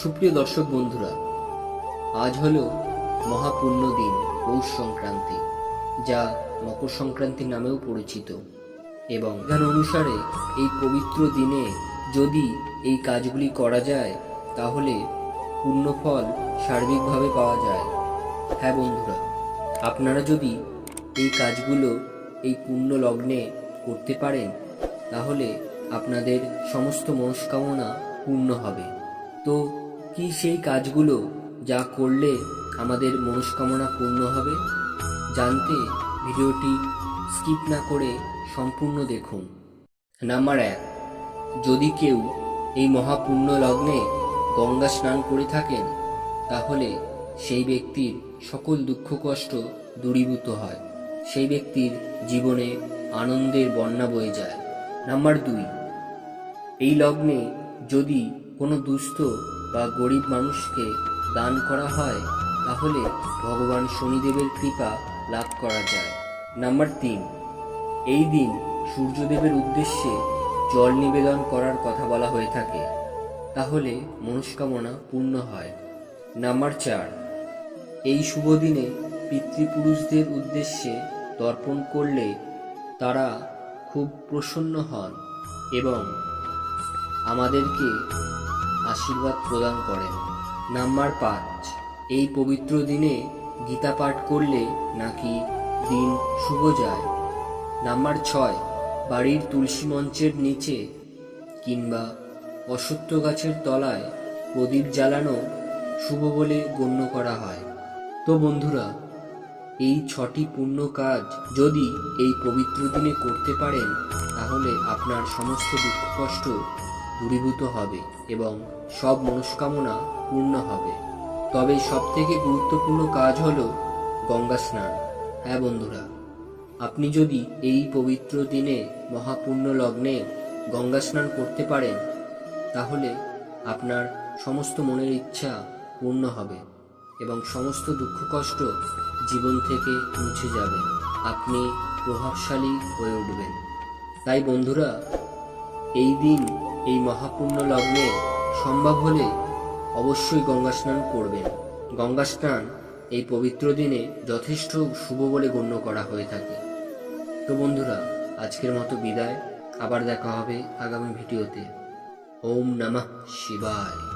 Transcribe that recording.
সুপ্রিয় দর্শক বন্ধুরা, আজ হলো মহাপুণ্য দিন পৌষ সংক্রান্তি, যা মকর সংক্রান্তি নামেও পরিচিত এবং বিধান অনুসারে এই পবিত্র দিনে যদি এই কাজগুলি করা যায়, তাহলে পুণ্যফল সার্বিকভাবে পাওয়া যায়। হ্যাঁ বন্ধুরা, আপনারা যদি এই কাজগুলো, এই পুণ্য লগ্নে করতে পারেন, তাহলে আপনাদের সমস্ত মনস্কামনা পূর্ণ হবে। তো কি সেই কাজগুলো যা করলে আমাদের মনস্কামনা পূর্ণ হবে? জানতে ভিডিওটি স্কিপ না করে সম্পূর্ণ দেখুন। নাম্বার এক, যদি কেউ এই মহাপুণ্য লগ্নে গঙ্গা স্নান করে থাকেন, তাহলে সেই ব্যক্তির সকল দুঃখ কষ্ট দূরীভূত হয়। সেই ব্যক্তির জীবনে আনন্দের বন্যা বয়ে যায়। নাম্বার দুই, এই লগ্নে যদি কোনো দুস্থ বা গরিব মানুষকে দান করা হয়, তাহলে ভগবান শনিদেবের কৃপা লাভ করা যায়। নাম্বার তিন, এই দিন সূর্যদেবের উদ্দেশ্যে জল নিবেদন করার কথা বলা হয়ে থাকে, তাহলে মনস্কামনা পূর্ণ হয়। নাম্বার চার, এই শুভ দিনে পিতৃপুরুষদের উদ্দেশ্যে তর্পণ করলে তারা খুব প্রসন্ন হন এবং আমাদেরকে আশীর্বাদ প্রদান করেন। নাম্বার পাঁচ, এই পবিত্র দিনে গীতা পাঠ করলে নাকি দিন শুভ যায়? নাম্বার ছয়, বাড়ির তুলসী মঞ্চের নিচে কিংবা অসত্য গাছের তলায় প্রদীপ জ্বালানো শুভ বলে গণ্য করা হয়। তো বন্ধুরা, এই ছটি পূর্ণ কাজ যদি এই পবিত্র দিনে করতে পারেন, তাহলে আপনার সমস্ত দুঃখ কষ্ট দূরীভূত হবে এবং সব মনস্কামনা পূর্ণ হবে। তবে সবথেকে গুরুত্বপূর্ণ কাজ হল গঙ্গা স্নান। হ্যাঁ বন্ধুরা, আপনি যদি এই পবিত্র দিনে মহাপুণ্য লগ্নে গঙ্গা স্নান করতে পারেন, তাহলে আপনার সমস্ত মনের ইচ্ছা পূর্ণ হবে এবং সমস্ত দুঃখ কষ্ট জীবন থেকে মুছে যাবে। আপনি প্রভাবশালী হয়ে উঠবেন। তাই বন্ধুরা এই দিন, এই মহাপুণ্য লগ্নে সম্ভব হলে অবশ্যই গঙ্গা স্নান করবেন। গঙ্গা স্নান এই পবিত্র দিনে যথেষ্ট শুভ বলে গণ্য করা হয়ে থাকে। তো বন্ধুরা, আজকের মতো বিদায়। আবার দেখা হবে আগামী ভিডিওতে। ওম নমঃ শিবায়।